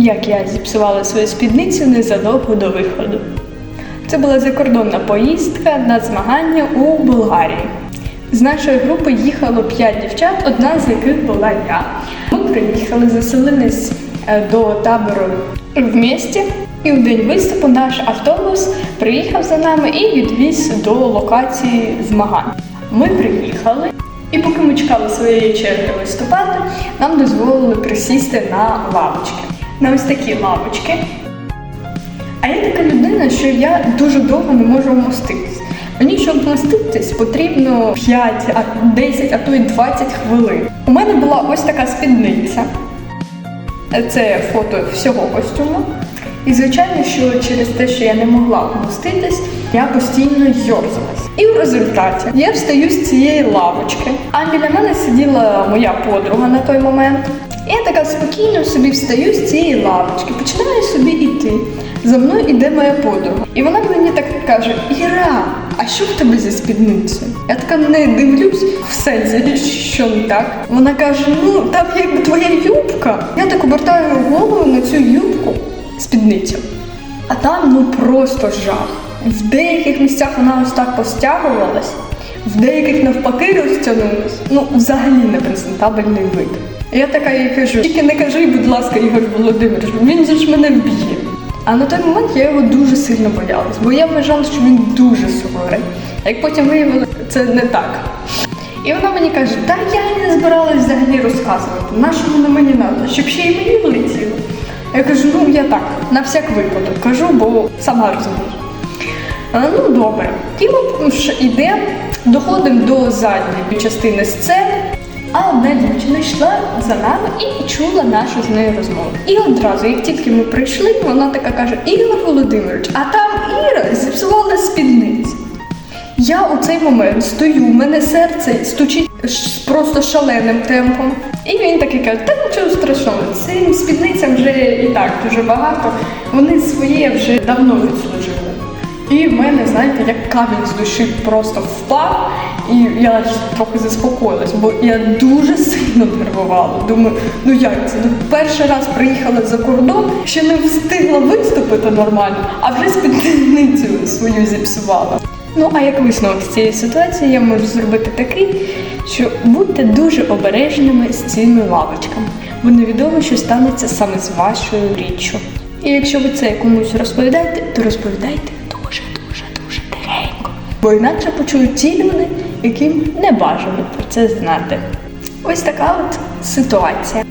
як я зіпсувала свою спідницю незадовго до виходу. Це була закордонна поїздка на змагання у Болгарії. З нашої групи їхало п'ять дівчат, одна з яких була я. Ми приїхали, заселились е, до табору в місті, і в день виступу наш автобус приїхав за нами і відвіз до локації змагань. Ми приїхали, і поки ми чекали своєї черги виступати, нам дозволили присісти на лавочки. На ось такі лавочки. А я така людина, що я дуже довго не можу вмоститись. Мені, щоб вмоститись, потрібно 5, а 10, а то й 20 хвилин. У мене була ось така спідниця. Це фото всього костюму. І звичайно, що через те, що я не могла вмоститись, я постійно йорзалась. І в результаті я встаю з цієї лавочки, а біля мене сиділа моя подруга на той момент. І я така спокійно собі встаю з цієї лавочки, починаю собі йти. За мною іде моя подруга. І вона мені так каже: Іра, а що в тебе зі спідницею? Я така неї дивлюсь, в сенсі, що не так. Вона каже: ну там якби твоя юбка. Я так обертаю голову на цю юбку спідницю. А там ну просто жах. В деяких місцях вона ось так постягувалась, в деяких навпаки розтягнулась. Ну, взагалі непрезентабельний вид. Я така їй кажу, тільки не кажи, будь ласка, Ігор Володимирович, він же ж мене вб'є. А на той момент я його дуже сильно боялась, бо я вважала, що він дуже суворий. А як потім виявилося, це не так. І вона мені каже, та я не збиралась взагалі розказувати, на що воно мені треба, щоб ще й мені влетіло. Я кажу, ну я так, на всяк випадок кажу, бо сама розумію. Ну добре. І ми йдемо, доходимо до задньої частини сцени, а одна дівчина йшла за нами і чула нашу з нею розмову. І одразу, як тільки ми прийшли, вона така каже: Ігор Володимирович, а там Іра зіпсувала спідницю. Я у цей момент стою, у мене серце стучить просто шаленим темпом. І він такий каже, та нічого страшного, цим спідницям вже і так дуже багато. Вони своє вже давно відслужили. І в мене, знаєте, як камінь з душі просто впав, і я трохи заспокоїлась, бо я дуже сильно нервувала. Думаю, ну як це? Ну, перший раз приїхала за кордон, ще не встигла виступити нормально, а вже спідницю свою зіпсувала. Ну а як висновок з цієї ситуації я можу зробити такий, що будьте дуже обережними з цими лавочками, бо невідомо, що станеться саме з вашою річчю. І якщо ви це комусь розповідаєте, то розповідайте Бо інакше почують ті люди, яким не бажано про це знати. Ось така от ситуація.